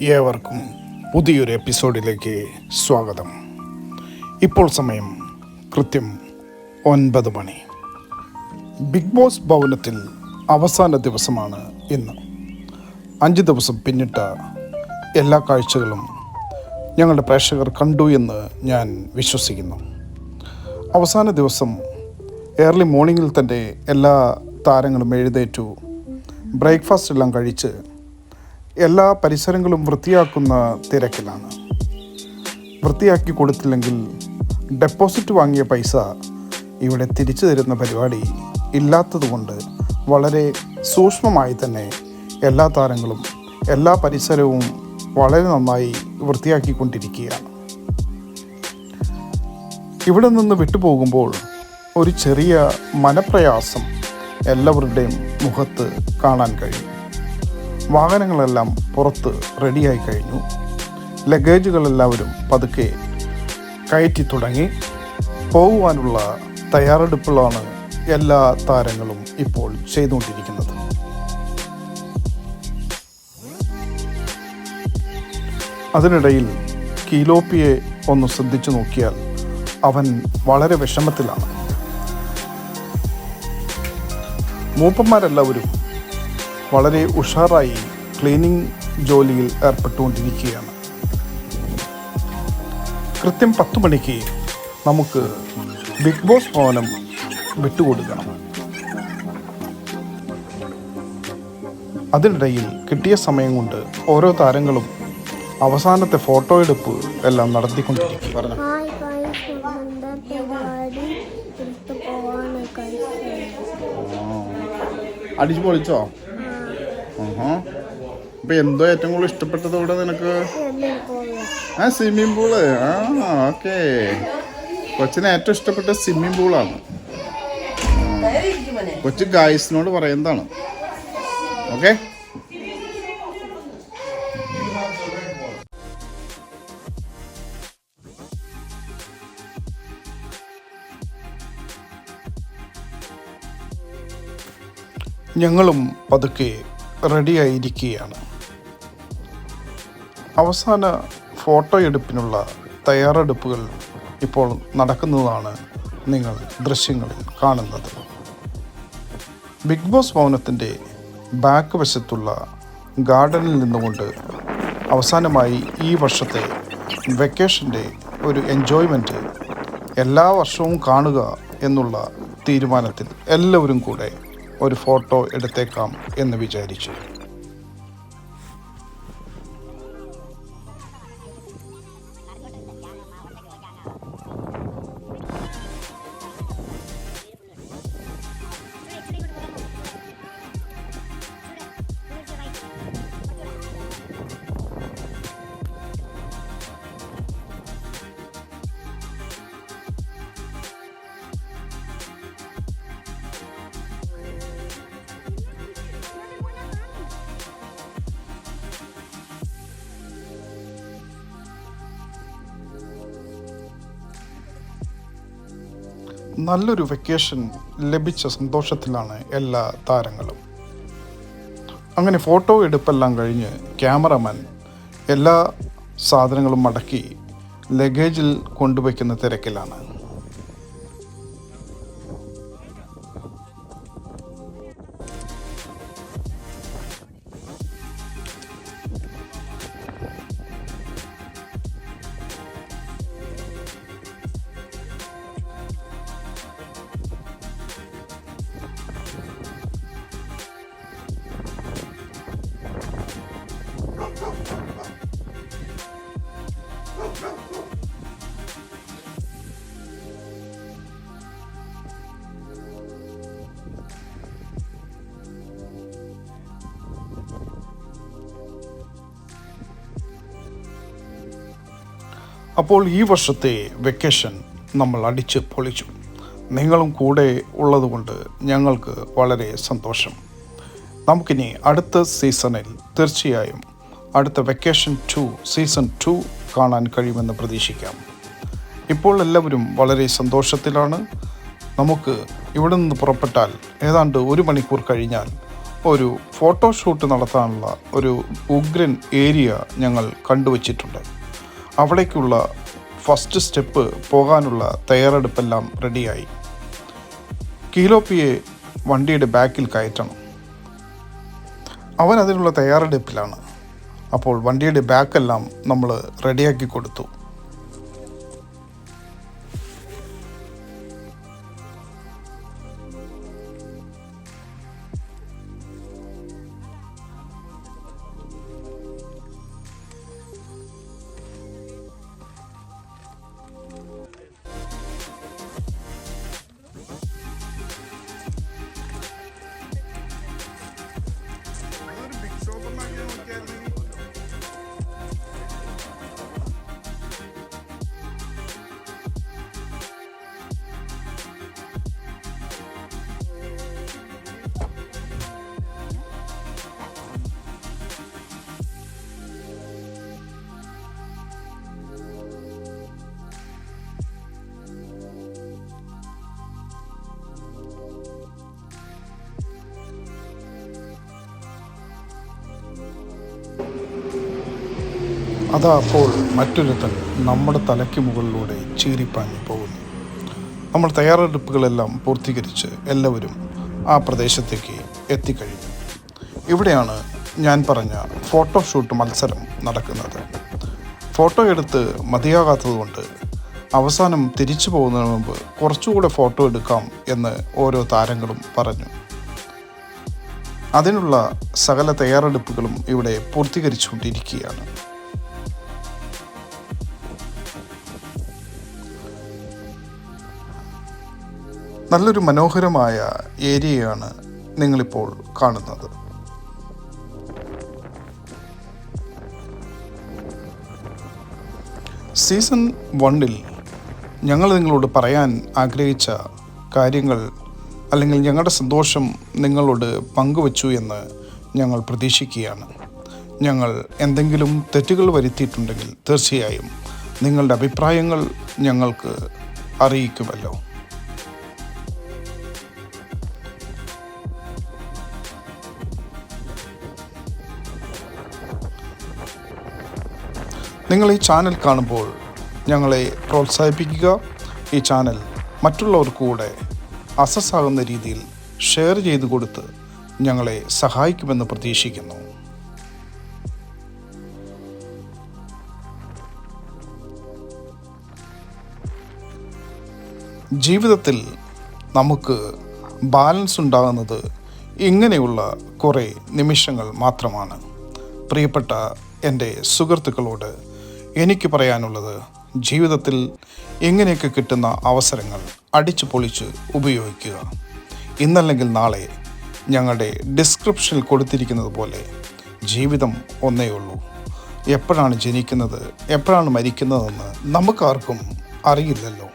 ഏവർക്കും പുതിയൊരു എപ്പിസോഡിലേക്ക് സ്വാഗതം. ഇപ്പോൾ സമയം കൃത്യം ഒൻപത് മണി. ബിഗ് ബോസ് ഭവനത്തിൽ അവസാന ദിവസമാണ് ഇന്ന്. അഞ്ച് ദിവസം പിന്നിട്ട എല്ലാ കാഴ്ചകളും ഞങ്ങളുടെ പ്രേക്ഷകർ കണ്ടു എന്ന് ഞാൻ വിശ്വസിക്കുന്നു. അവസാന ദിവസം ഏർലി മോർണിംഗിൽ തന്നെ എല്ലാ താരങ്ങളും എഴുന്നേറ്റു. ബ്രേക്ക്ഫാസ്റ്റ് എല്ലാം കഴിച്ച് എല്ലാ പരിസരങ്ങളും വൃത്തിയാക്കുന്ന തിരക്കിലാണ്. വൃത്തിയാക്കി കൊടുത്തില്ലെങ്കിൽ ഡെപ്പോസിറ്റ് വാങ്ങിയ പൈസ ഇവിടെ തിരിച്ചു തരുന്ന പരിപാടി ഇല്ലാത്തതുകൊണ്ട് വളരെ സൂക്ഷ്മമായി തന്നെ എല്ലാ താരങ്ങളും എല്ലാ പരിസരവും വളരെ നന്നായി വൃത്തിയാക്കിക്കൊണ്ടിരിക്കുകയാണ്. ഇവിടെ നിന്ന് വിട്ടുപോകുമ്പോൾ ഒരു ചെറിയ മനപ്രയാസം എല്ലാവരുടെയും മുഖത്ത് കാണാൻ കഴിയും. വാഹനങ്ങളെല്ലാം പുറത്ത് റെഡിയായി കഴിഞ്ഞു. ലഗേജുകളെല്ലാവരും പതുക്കെ കയറ്റി തുടങ്ങി. പോകുവാനുള്ള തയ്യാറെടുപ്പുകളാണ് എല്ലാ താരങ്ങളും ഇപ്പോൾ ചെയ്തുകൊണ്ടിരിക്കുന്നത്. അതിനിടയിൽ കീലോപ്പിയെ ഒന്ന് ശ്രദ്ധിച്ചു നോക്കിയാൽ അവൻ വളരെ വിഷമത്തിലാണ്. മൂപ്പന്മാരെല്ലാവരും വളരെ ഉഷാറായി ക്ലീനിങ് ജോലിയിൽ ഏർപ്പെട്ടുകൊണ്ടിരിക്കുകയാണ്. കൃത്യം പത്ത് മണിക്ക് നമുക്ക് ബിഗ് ബോസ് ഭവനം വിട്ടുകൊടുക്കണം. അതിനിടയിൽ കിട്ടിയ സമയം കൊണ്ട് ഓരോ താരങ്ങളും അവസാനത്തെ ഫോട്ടോ എടുപ്പ് എല്ലാം നടത്തിക്കൊണ്ടിരിക്കും. അടിച്ചു ഹായ് അപ്പൊ എന്തോ ഏറ്റവും കൂടുതൽ ഇഷ്ടപ്പെട്ടത് ഇവിടെ നിനക്ക്? ആ സ്വിമ്മിംഗ് പൂൾ ആ ഓക്കെ കൊച്ചിന് ഏറ്റവും ഇഷ്ടപ്പെട്ട സ്വിമ്മിംഗ് പൂളാണ് കൊച്ചു ഗായ്സിനോട് പറയുന്നതാണ്. ഓക്കെ ഞങ്ങളും പതുക്കെ റെഡിയായിരിക്കുകയാണ്. അവസാന ഫോട്ടോ എടുപ്പിനുള്ള തയ്യാറെടുപ്പുകൾ ഇപ്പോൾ നടക്കുന്നതാണ് നിങ്ങൾ ദൃശ്യങ്ങളിൽ കാണുന്നത്. ബിഗ് ബോസ് ഭവനത്തിന്റെ ബാക്ക് വശത്തുള്ള ഗാർഡനിൽ നിന്നുകൊണ്ട് അവസാനമായി ഈ വർഷത്തെ വെക്കേഷന്റെ ഒരു എൻജോയ്മെന്റ് എല്ലാ വർഷവും കാണുക എന്നുള്ള തീരുമാനത്തിൽ എല്ലാവരും കൂടെ ഒരു ഫോട്ടോ എടുത്തേക്കാം എന്ന് വിചാരിച്ചു. നല്ലൊരു വെക്കേഷൻ ലഭിച്ച സന്തോഷത്തിലാണ് എല്ലാ താരങ്ങളും. അങ്ങനെ ഫോട്ടോ എടുപ്പെല്ലാം കഴിഞ്ഞ് ക്യാമറമാൻ എല്ലാ സാധനങ്ങളും മടക്കി ലഗേജിൽ കൊണ്ടുവയ്ക്കുന്ന തിരക്കിലാണ്. അപ്പോൾ ഈ വർഷത്തെ വെക്കേഷൻ നമ്മൾ അടിച്ച് പൊളിച്ചു. നിങ്ങളും കൂടെ ഉള്ളതുകൊണ്ട് ഞങ്ങൾക്ക് വളരെ സന്തോഷം. നമുക്കിനി അടുത്ത സീസണിൽ തീർച്ചയായും അടുത്ത വെക്കേഷൻ ടു സീസൺ ടു കാണാൻ കഴിയുമെന്ന് പ്രതീക്ഷിക്കാം. ഇപ്പോൾ എല്ലാവരും വളരെ സന്തോഷത്തിലാണ്. നമുക്ക് ഇവിടെ നിന്ന് പുറപ്പെട്ടാൽ ഏതാണ്ട് ഒരു മണിക്കൂർ കഴിഞ്ഞാൽ ഒരു ഫോട്ടോഷൂട്ട് നടത്താനുള്ള ഒരു ഉഗ്രൻ ഏരിയ ഞങ്ങൾ കണ്ടുവച്ചിട്ടുണ്ട്. അവിടേക്കുള്ള ഫസ്റ്റ് സ്റ്റെപ്പ് പോകാനുള്ള തയ്യാറെടുപ്പെല്ലാം റെഡിയായി കീലോപ്പിയെ വണ്ടിയുടെ ബാക്കിൽ കയറ്റണം. അവൻ അതിനുള്ള തയ്യാറെടുപ്പിലാണ്. അപ്പോൾ വണ്ടിയുടെ ബാക്കെല്ലാം നമ്മൾ റെഡിയാക്കി കൊടുത്തു. അതാ അപ്പോൾ മറ്റൊരുത്തൻ നമ്മുടെ തലയ്ക്ക് മുകളിലൂടെ ചീറിപ്പാഞ്ഞു പോകുന്നു. നമ്മൾ തയ്യാറെടുപ്പുകളെല്ലാം പൂർത്തീകരിച്ച് എല്ലാവരും ആ പ്രദേശത്തേക്ക് എത്തിക്കഴിഞ്ഞു. ഇവിടെയാണ് ഞാൻ പറഞ്ഞ ഫോട്ടോഷൂട്ട് മത്സരം നടക്കുന്നത്. ഫോട്ടോ എടുത്ത് മതിയാകാത്തതുകൊണ്ട് അവസാനം തിരിച്ചു പോകുന്നതിന് മുമ്പ് കുറച്ചുകൂടെ ഫോട്ടോ എടുക്കാം എന്ന് ഓരോ താരങ്ങളും പറഞ്ഞു. അതിനുള്ള സകല തയ്യാറെടുപ്പുകളും ഇവിടെ പൂർത്തീകരിച്ചുകൊണ്ടിരിക്കുകയാണ്. നല്ലൊരു മനോഹരമായ ഏരിയയാണ് നിങ്ങളിപ്പോൾ കാണുന്നത്. സീസൺ വണ്ണിൽ ഞങ്ങൾ നിങ്ങളോട് പറയാൻ ആഗ്രഹിച്ച കാര്യങ്ങൾ അല്ലെങ്കിൽ ഞങ്ങളുടെ സന്തോഷം നിങ്ങളോട് പങ്കുവച്ചു എന്ന് ഞങ്ങൾ പ്രതീക്ഷിക്കുകയാണ്. ഞങ്ങൾ എന്തെങ്കിലും തെറ്റുകൾ വരുത്തിയിട്ടുണ്ടെങ്കിൽ തീർച്ചയായും നിങ്ങളുടെ അഭിപ്രായങ്ങൾ ഞങ്ങൾക്ക് അറിയിക്കുമല്ലോ. നിങ്ങൾ ഈ ചാനൽ കാണുമ്പോൾ ഞങ്ങളെ പ്രോത്സാഹിപ്പിക്കുക ഈ ചാനൽ മറ്റുള്ളവർക്ക് കൂടെ അസസ്സാകുന്ന രീതിയിൽ ഷെയർ ചെയ്തു കൊടുത്ത് ഞങ്ങളെ സഹായിക്കുമെന്ന് പ്രതീക്ഷിക്കുന്നു. ജീവിതത്തിൽ നമുക്ക് ബാലൻസ് ഉണ്ടാകുന്നത് ഇങ്ങനെയുള്ള കുറേ നിമിഷങ്ങൾ മാത്രമാണ്. പ്രിയപ്പെട്ട എന്റെ സുഹൃത്തുക്കളോട് എനിക്ക് പറയാനുള്ളത് ജീവിതത്തിൽ എങ്ങനെയൊക്കെ കിട്ടുന്ന അവസരങ്ങൾ അടിച്ചു പൊളിച്ച് ഉപയോഗിക്കുക. ഇന്നല്ലെങ്കിൽ നാളെ ഞങ്ങളുടെ ഡിസ്ക്രിപ്ഷനിൽ കൊടുത്തിരിക്കുന്നത് പോലെ ജീവിതം ഒന്നേ ഉള്ളൂ. എപ്പോഴാണ് ജനിക്കുന്നത് എപ്പോഴാണ് മരിക്കുന്നതെന്ന് നമുക്കാർക്കും അറിയില്ലല്ലോ.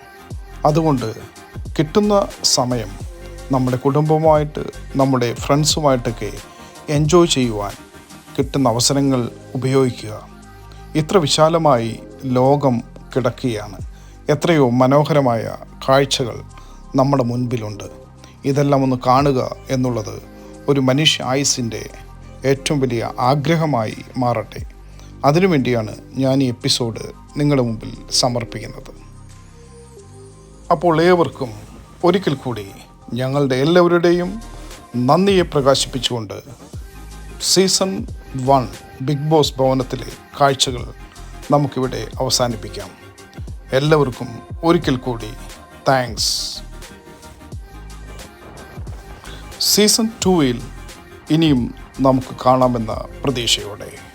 അതുകൊണ്ട് കിട്ടുന്ന സമയം നമ്മുടെ കുടുംബവുമായിട്ട് നമ്മുടെ ഫ്രണ്ട്സുമായിട്ടൊക്കെ എൻജോയ് ചെയ്യുവാൻ കിട്ടുന്ന അവസരങ്ങൾ ഉപയോഗിക്കുക. ഇത്ര വിശാലമായി ലോകം കിടക്കുകയാണ്. എത്രയോ മനോഹരമായ കാഴ്ചകൾ നമ്മുടെ മുൻപിലുണ്ട്. ഇതെല്ലാം ഒന്ന് കാണുക എന്നുള്ളത് ഒരു മനുഷ്യ ആയുസിന്റെ ഏറ്റവും വലിയ ആഗ്രഹമായി മാറട്ടെ. അതിനുവേണ്ടിയാണ് ഞാൻ ഈ എപ്പിസോഡ് നിങ്ങളുടെ മുമ്പിൽ സമർപ്പിക്കുന്നത്. അപ്പോൾ ഏവർക്കും ഒരിക്കൽ കൂടി ഞങ്ങളുടെ എല്ലാവരുടെയും നന്ദിയെ പ്രകാശിപ്പിച്ചുകൊണ്ട് സീസൺ വൺ ബിഗ് ബോസ് ഭവനത്തിലെ കാഴ്ചകൾ നമുക്കിവിടെ അവസാനിപ്പിക്കാം. എല്ലാവർക്കും ഒരിക്കൽ കൂടി താങ്ക്സ്. സീസൺ ടൂവിൽ ഇനിയും നമുക്ക് കാണാമെന്ന പ്രതീക്ഷയോടെ.